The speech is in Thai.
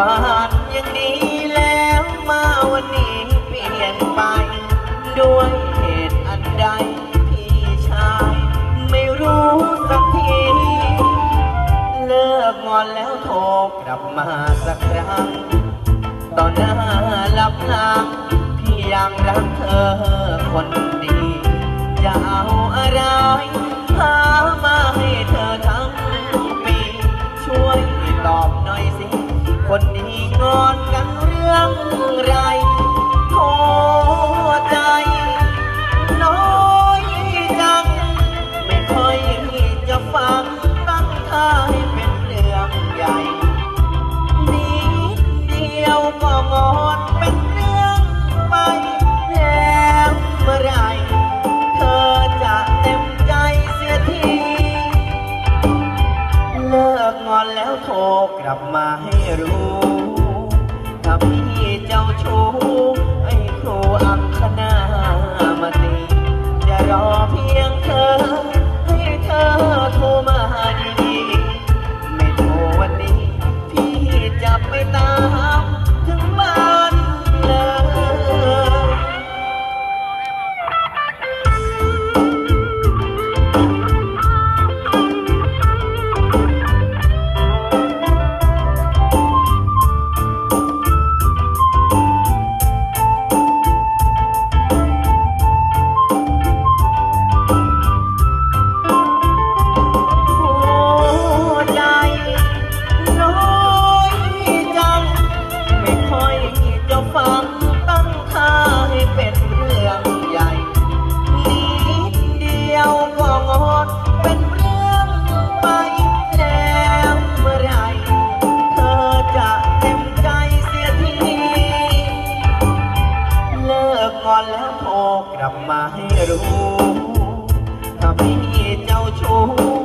วานยังดีแล้วมาวันนี้เปลี่ยนไป ด้วยเหตุอันใดพี่ชาย ไม่รู้สักที เลิกงอนแล้วโทรกลับมาสักครั้งต่อหน้ารับหลังพี่ยังรักเธอคนดีจะเอาอะไร คนนี้งอนกันเรื่อง ลับมาให้รู้ ถ้าพี่เจ้าชู้ให้ครูอังคณ อนแล้วโทรกลับมาให้รู้ ถ้าพี่เจ้าชู้